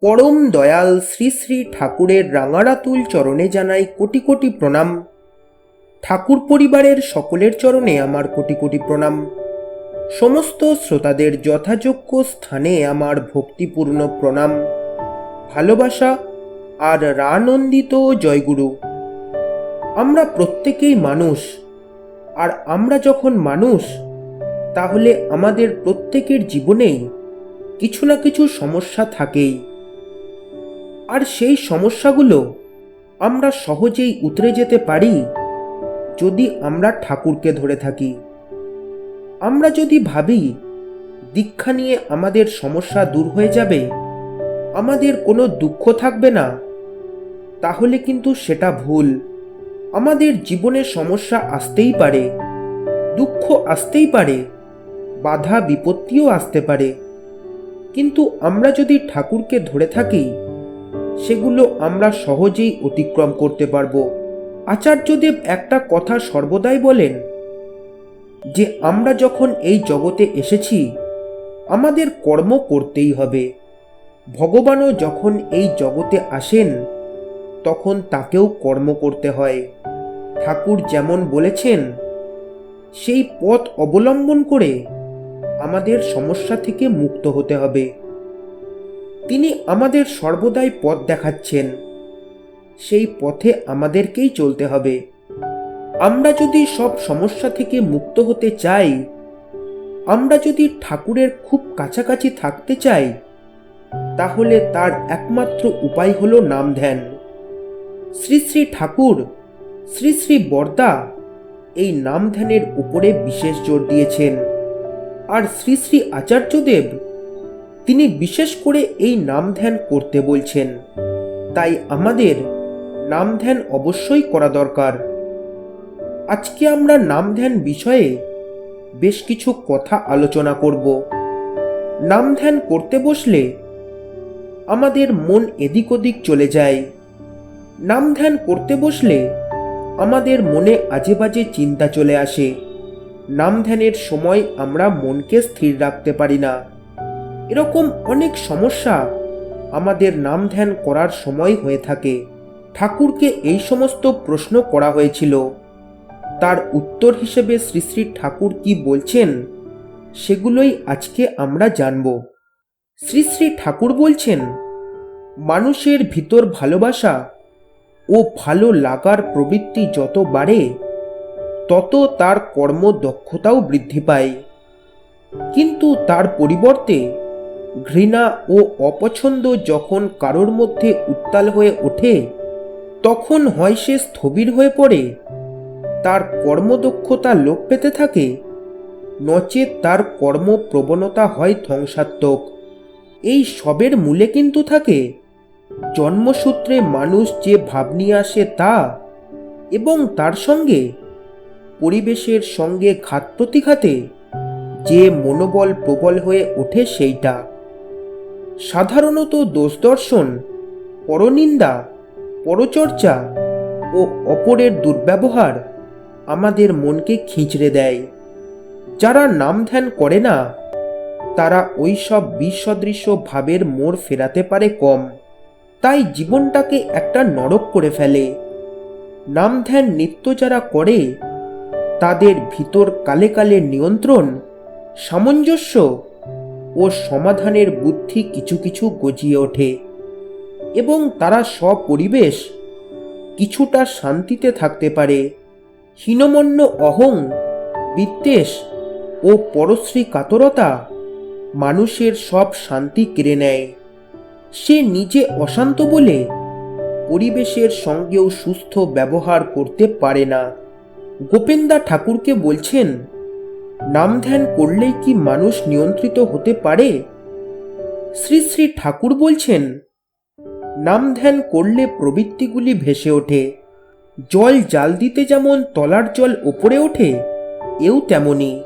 পরম দয়াল শ্রী শ্রী ঠাকুরের রাঙারাতুল চরণে জানাই কোটি কোটি প্রণাম। ঠাকুর পরিবারের সকলের চরণে আমার কোটি কোটি প্রণাম। সমস্ত শ্রোতাদের যথাযোগ্য স্থানে আমার ভক্তিপূর্ণ প্রণাম। ভালোবাসা আর রানন্দিত জয়গুরু। আমরা প্রত্যেকেই মানুষ। আর আমরা যখন মানুষ, তাহলে আমাদের প্রত্যেকের জীবনেই কিছু না কিছু সমস্যা থাকেই। আর সেই সমস্যাগুলো আমরা সহজেই উতরে যেতে পারি যদি আমরা ঠাকুরকে ধরে থাকি। আমরা যদি ভাবি, দীক্ষা নিয়ে আমাদের সমস্যা দূর হয়ে যাবে, আমাদের কোনো দুঃখ থাকবে না, তাহলে কিন্তু সেটা ভুল। আমাদের জীবনে সমস্যা আসতেই পারে, দুঃখ আসতেই পারে, বাধা বিপত্তিও আসতে পারে। কিন্তু আমরা যদি ঠাকুরকে ধরে থাকি সেগুলো আমরা সহজেই অতিক্রম করতে পারব। আচার্যদেব একটা কথা সর্বদাই বলেন যে, আমরা যখন এই জগতে এসেছি, আমাদের কর্ম করতেই হবে। ভগবানও যখন এই জগতে আসেন, তখন তাকেও কর্ম করতে হয়। ঠাকুর যেমন বলেছেন, সেই পথ অবলম্বন করে আমাদের সমস্যা থেকে মুক্ত হতে হবে। তিনি আমাদের সর্বদাই পথ দেখাচ্ছেন। সেই পথে আমাদেরকেই চলতে হবে। আমরা যদি সব সমস্যা থেকে মুক্ত হতে চাই, আমরা যদি ঠাকুরের খুব কাছাকাছি থাকতে চাই, তাহলে তার একমাত্র উপায় হল নাম ধ্যান শ্রী শ্রী ঠাকুর, শ্রী শ্রী বর্দা এই নাম ধ্যানের উপরে বিশেষ জোর দিয়েছেন। আর শ্রী শ্রী আচার্যদেব তিনি বিশেষ করে এই নাম ধ্যান করতে বলছেন। তাই আমাদের নাম ধ্যান অবশ্যই করা দরকার। আজকে আমরা নাম ধ্যান বিষয়ে বেশ কিছু কথা আলোচনা করব। নাম ধ্যান করতে বসলে আমাদের মন এদিক ওদিক চলে যায়। নাম ধ্যান করতে বসলে আমাদের মনে আজে বাজে চিন্তা চলে আসে। নাম ধ্যানের সময় আমরা মনকে স্থির রাখতে পারি না। এরকম অনেক সমস্যা আমাদের নাম ধ্যান করার সময় হয়ে থাকে। ঠাকুরকে এই সমস্ত প্রশ্ন করা হয়েছিল। তার উত্তর হিসেবে শ্রী শ্রী ঠাকুর কি বলছেন, সেগুলোই আজকে আমরা জানব। শ্রী শ্রী ঠাকুর বলছেন, মানুষের ভিতর ভালোবাসা ও ভালো লাগার প্রবৃত্তি যত বাড়ে, তত তার কর্মদক্ষতাও বৃদ্ধি পায়। কিন্তু তার পরিবর্তে ঘৃণা ও অপছন্দ যখন কারোর মধ্যে উত্তাল হয়ে ওঠে, তখন হয় সে স্থবির হয়ে পড়ে, তার কর্মদক্ষতা লোপ পেতে থাকে, নচেত তার কর্মপ্রবণতা হয় ধ্বংসাত্মক। এই সবের মূলে কিন্তু থাকে, জন্মসূত্রে মানুষ যে ভাব নিয়ে আসে তা, এবং তার সঙ্গে, পরিবেশের সঙ্গে ঘাত প্রতিঘাতে, যে মনোবল প্রবল হয়ে ওঠে সেইটা। সাধারণত দোষ দর্শন, পরনিন্দা, পরচর্চা ও অপরের দুর্ব্যবহার আমাদের মনকে খিঁচড়ে দেয়। যারা নাম ধ্যান করে না, তারা ওই সব বিসদৃশ্য ভাবের মোড় ফেরাতে পারে কম। তাই জীবনটাকে একটা নরক করে ফেলে। নাম ধ্যান নিত্য যারা করে, তাদের ভিতর কালে কালে নিয়ন্ত্রণ, সামঞ্জস্য ও সমাধানের বুদ্ধি কিছু কিছু গজিয়ে ওঠে এবং তারা সপরিবেশ কিছুটা শান্তিতে থাকতে পারে। হীনমন্য অহং, বিদ্বেষ ও পরশ্রী কাতরতা মানুষের সব শান্তি কেড়ে নেয়। সে নিজে অশান্ত বলে পরিবেশের সঙ্গেও সুস্থ ব্যবহার করতে পারে না। গোপেন্দা ঠাকুরকে বলছেন নাম ধ্যান করলেই কি মানুষ নিয়ন্ত্রিত হতে পারে? শ্রী শ্রী ঠাকুর বলছেন নাম ধ্যান করলে প্রবৃত্তিগুলি ভেসে ওঠে। জল জাল দিতে যেমন তলার জল ওপরে ওঠে, এও তেমনি।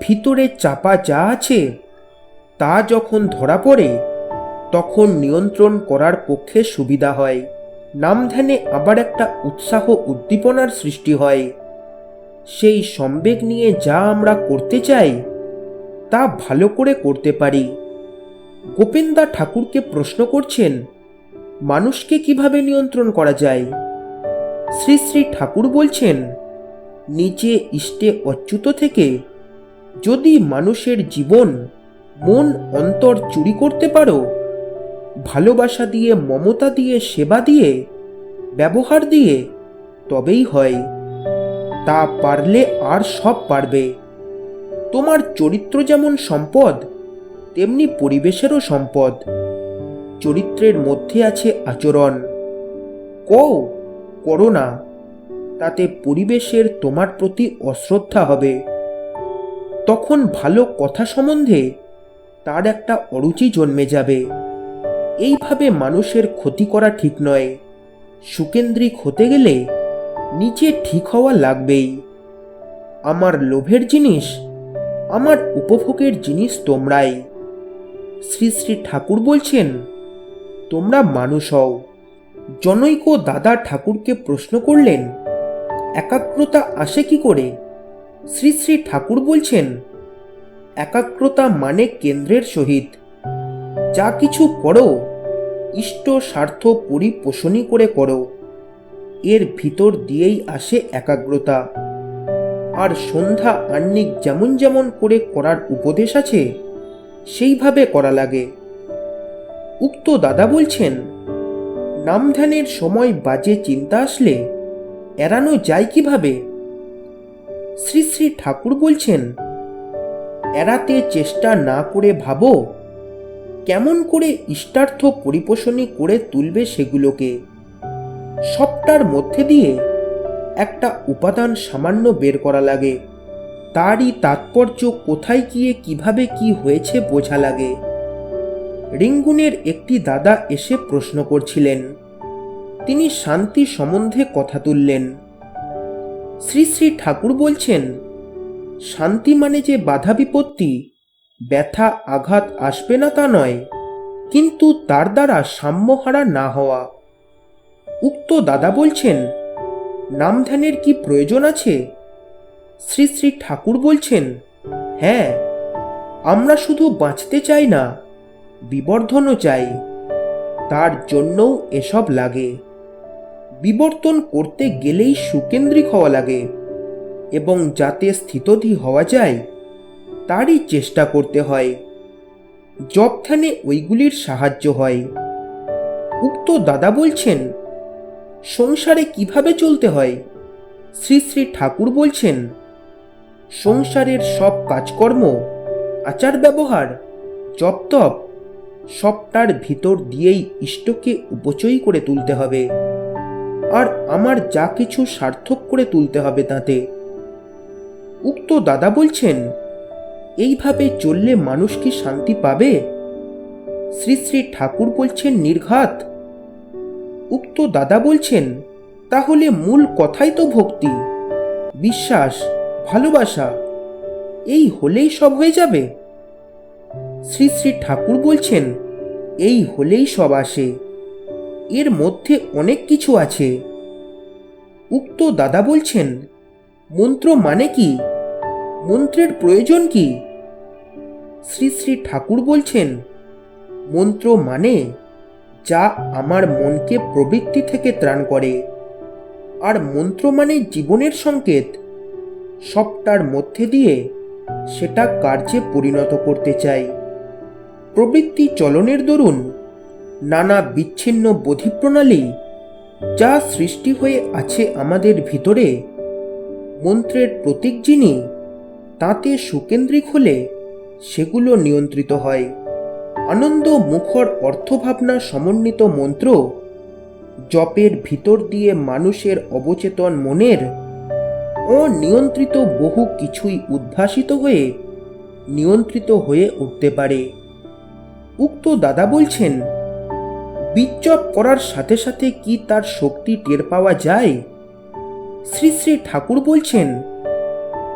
ভিতরে চাপা যা আছে, তা যখন ধরা পড়ে, তখন নিয়ন্ত্রণ করার পক্ষে সুবিধা হয়। নাম ধ্যানে আবার একটা উৎসাহ উদ্দীপনার সৃষ্টি হয়। সেই সম্বেগ নিয়ে যা আমরা করতে চাই, তা ভালো করে করতে পারি। গোপেন্দা ঠাকুরকে প্রশ্ন করছেন, মানুষকে কীভাবে নিয়ন্ত্রণ করা যায়? শ্রী শ্রী ঠাকুর বলছেন, নিচে ইষ্টে অচ্যুত থেকে যদি মানুষের জীবন, মন অন্তর চুরি করতে পারো, ভালোবাসা দিয়ে, মমতা দিয়ে, সেবা দিয়ে, ব্যবহার দিয়ে, তবেই হয়। তা পারলে আর সব পারবে। তোমার চরিত্র যেমন সম্পদ, তেমনি পরিবেশেরও সম্পদ। চরিত্রের মধ্যে আছে আচরণ। কও, করো না। তাতে পরিবেশের তোমার প্রতি অশ্রদ্ধা হবে। তখন ভালো কথা সম্বন্ধে তার একটা অরুচি জন্মে যাবে। এইভাবে মানুষের ক্ষতি করা ঠিক নয়। সুকেন্দ্রিক হতে গেলে নিচে ঠিক হওয়া লাগবেই। আমার লোভের জিনিস, আমার উপভোগের জিনিস তোমরাই। শ্রী শ্রী ঠাকুর বলছেন, তোমরা মানুষ হও। জনৈক দাদা ঠাকুরকে প্রশ্ন করলেন, একাগ্রতা আসে কি করে? শ্রী শ্রী ঠাকুর বলছেন, একাগ্রতা মানে কেন্দ্রের সহিত। যা কিছু করো, ইষ্ট স্বার্থ পরিপোষণই করে করো। এর ভিতর দিয়েই আসে একাগ্রতা। আর সন্ধ্যা আহ্নিক যেমন যেমন করে করার উপদেশ আছে, সেইভাবে করা লাগে। উক্ত দাদা বলছেন নাম ধ্যানের সময় বাজে চিন্তা আসলে এড়ানো যায় কীভাবে? শ্রী শ্রী ঠাকুর বলছেন, এড়াতে চেষ্টা না করে ভাবো, কেমন করে ইষ্টার্থ পরিপোষণী করে তুলবে সেগুলোকে। সবটার মধ্যে দিয়ে একটা উপাদান সামান্য বের করা লাগে। তারই তাৎপর্য কোথায় গিয়ে কীভাবে কি হয়েছে বোঝা লাগে। রিঙ্গুনের একটি দাদা এসে প্রশ্ন করছিলেন। তিনি শান্তি সম্বন্ধে কথা তুললেন। শ্রী শ্রী ঠাকুর বলছেন, শান্তি মানে যে বাধা বিপত্তি, ব্যথা, আঘাত আসবে না তা নয়, কিন্তু তার দ্বারা সাম্যহারা না হওয়া। উক্ত দাদা বলছেন নাম ধ্যানের কি প্রয়োজন আছে? শ্রী শ্রী ঠাকুর বলছেন হ্যাঁ আমরা শুধু বাঁচতে চাই না, বিবর্ধনও চাই, তার জন্যও এসব লাগে। বিবর্তন করতে গেলেই সুকেন্দ্রিক হওয়া লাগে, এবং যাতে স্থিতধি হওয়া যায়, তারই চেষ্টা করতে হয়। জব ধ্যানে ওইগুলির সাহায্য হয়। উক্ত দাদা বলছেন সংসারে কীভাবে চলতে হয়? শ্রী শ্রী ঠাকুর বলছেন, সংসারের সব কাজকর্ম, আচার ব্যবহার জপ তপ সবটার ভিতর দিয়েই ইষ্টকে উপচয়ী করে তুলতে হবে। আর আমার যা কিছু সার্থক করে তুলতে হবে তাতে। উক্ত দাদা বলছেন, এইভাবে চললে মানুষ কি শান্তি পাবে? শ্রী শ্রী ঠাকুর বলছেন, নির্ঘাত। উক্ত দাদা বলছেন, তাহলে মূল কথাই তো ভক্তি, বিশ্বাস, ভালোবাসা, এই হলেই সব হয়ে যাবে? শ্রী শ্রী ঠাকুর বলছেন, এই হলেই সব আসে, এর মধ্যে অনেক কিছু আছে। উক্ত দাদা বলছেন, মন্ত্র মানে কি? মন্ত্রের প্রয়োজন কি? শ্রী শ্রী ঠাকুর বলছেন, মন্ত্র মানে যা আমার মনকে প্রবৃত্তি থেকে ত্রাণ করে। আর মন্ত্র মানে জীবনের সংকেত। সবটার মধ্যে দিয়ে সেটা কার্যে পরিণত করতে চাই। প্রবৃত্তি চলনের দরুন নানা বিচ্ছিন্ন বোধিপ্রণালী যা সৃষ্টি হয়ে আছে আমাদের ভিতরে, মন্ত্রের প্রতীক যিনি, তাতে সুকেন্দ্রিক হলে সেগুলো নিয়ন্ত্রিত হয়। আনন্দ মুখর অর্থভাবনা সমন্বিত মন্ত্র জপের ভিতর দিয়ে মানুষের অবচেতন মনের অনিয়ন্ত্রিত বহু কিছুই উদ্ভাসিত হয়ে নিয়ন্ত্রিত হয়ে উঠতে পারে। উক্ত দাদা বলছেন বিচ্চপ করার সাথে সাথে কি তার শক্তি টের পাওয়া যায়? শ্রী শ্রী ঠাকুর বলছেন,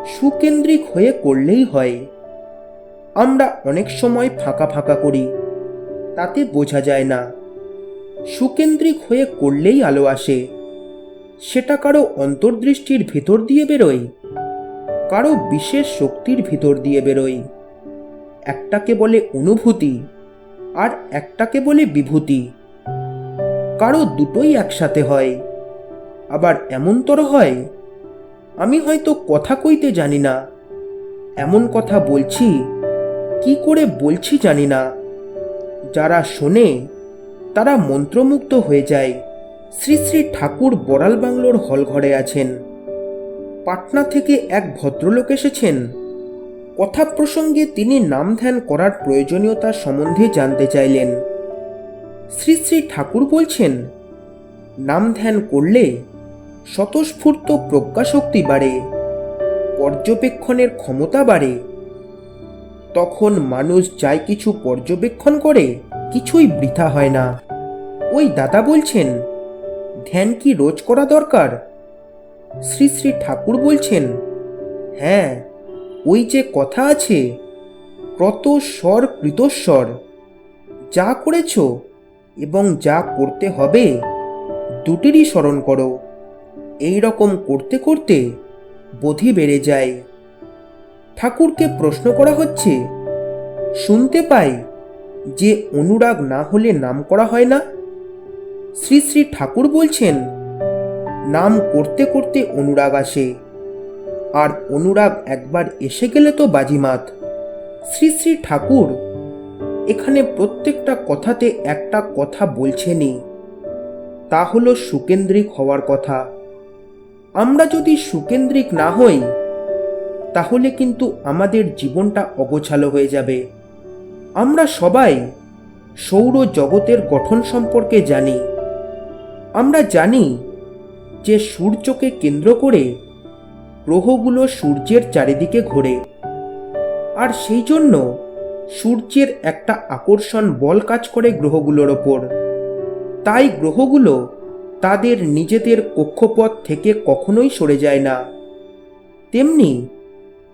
সুকেন্দ্রিক হয়ে করলেই হয়। আমরা অনেক সময় ফাঁকা ফাঁকা করি, তাতে বোঝা যায় না। সুকেন্দ্রিক হয়ে করলেই আলো আসে। সেটা কারও অন্তর্দৃষ্টির ভিতর দিয়ে বেরোয়, কারও বিশেষ শক্তির ভিতর দিয়ে বেরোয়। একটাকে বলে অনুভূতি, আর একটাকে বলে বিভূতি। কারও দুটোই একসাথে হয়, আবার এমনতর হয়, আমি হয়তো কথা কইতে জানি না, এমন কথা বলছি কি করে বলছি জানি না। যারা শোনে, তারা মন্ত্রমুগ্ধ হয়ে যায়। শ্রী শ্রী ঠাকুর বড়াল বাংলোর হলঘরে আছেন। পাটনা থেকে এক ভদ্রলোক এসেছেন। কথা প্রসঙ্গে তিনি নাম ধ্যান করার প্রয়োজনীয়তা সম্বন্ধে জানতে চাইলেন। শ্রী শ্রী ঠাকুর বলছেন, নাম ধ্যান করলে স্বতঃস্ফূর্ত প্রজ্ঞাশক্তি বাড়ে, পর্যবেক্ষণের ক্ষমতা বাড়ে তখন মানুষ যাই কিছু পর্যবেক্ষণ করে, কিছুই বৃথা হয় না। ওই দাদা বলছেন, ধ্যান কি রোজ করা দরকার? শ্রী শ্রী ঠাকুর বলছেন হ্যাঁ ওই যে কথা আছে ক্রত স্বর কৃতস্বর, যা করেছ এবং যা করতে হবে, দুটিরই স্মরণ করো। এই রকম করতে করতে বোধি বেড়ে যায়। ঠাকুরকে প্রশ্ন করা হচ্ছে, শুনতে পাই যে অনুরাগ না হলে নাম করা হয় না? শ্রী শ্রী ঠাকুর বলছেন, নাম করতে করতে অনুরাগ আসে, আর অনুরাগ একবার এসে গেলে তো বাজিমাত। শ্রী শ্রী ঠাকুর, এখানে প্রত্যেকটা কথাতে একটা কথা বলছেনই, তা হলো সুকেন্দ্রিক হওয়ার কথা। আমরা যদি সুকেন্দ্রিক না হই তাহলে কিন্তু আমাদের জীবনটা অগোছালো হয়ে যাবে। আমরা সবাই সৌর জগতের গঠন সম্পর্কে জানি। আমরা জানি যে সূর্যকে কেন্দ্র করে গ্রহগুলো সূর্যের চারিদিকে ঘোরে। আর সেই জন্য সূর্যের একটা আকর্ষণ বল কাজ করে গ্রহগুলোর ওপর। তাই গ্রহগুলো তাদের নিজেদের কক্ষপথ থেকে কখনোই সরে যায় না। তেমনি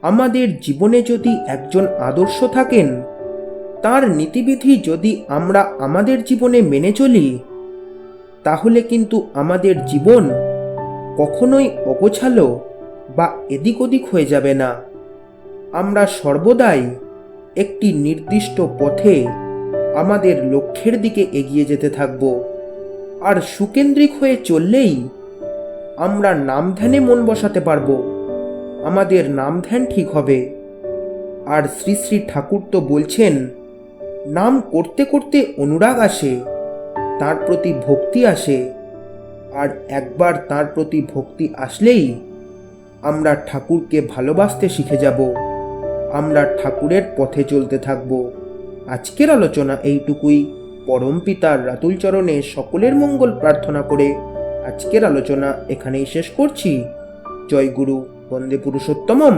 আমাদের জীবনে যদি একজন আদর্শ থাকেন, তার নীতিবিধি যদি আমরা আমাদের জীবনে মেনে চলি, তাহলে কিন্তু আমাদের জীবন কখনোই অগোছালো বা এদিক ওদিক হয়ে যাবে না। আমরা সর্বদাই একটি নির্দিষ্ট পথে আমাদের লক্ষ্যের দিকে এগিয়ে যেতে থাকব। আর সুকেন্দ্রিক হয়ে চললেই আমরা নাম ধ্যানে মন বসাতে পারব। আমাদের নাম ধ্যান ঠিক হবে। আর শ্রী শ্রী ঠাকুর তো বলছেন, নাম করতে করতে অনুরাগ আসে, তার প্রতি ভক্তি আসে। আর একবার তার প্রতি ভক্তি আসলেই আমরা ঠাকুরকে ভালোবাসতে শিখে যাব। আমরা ঠাকুরের পথে চলতে থাকব। আজকের আলোচনা এইটুকুই। পরম পিতার রাতুল চরণে সকলের মঙ্গল প্রার্থনা করে আজকের আলোচনা এখানেই শেষ করছি। জয় গুরু। বন্দে পুরুষোত্তমম।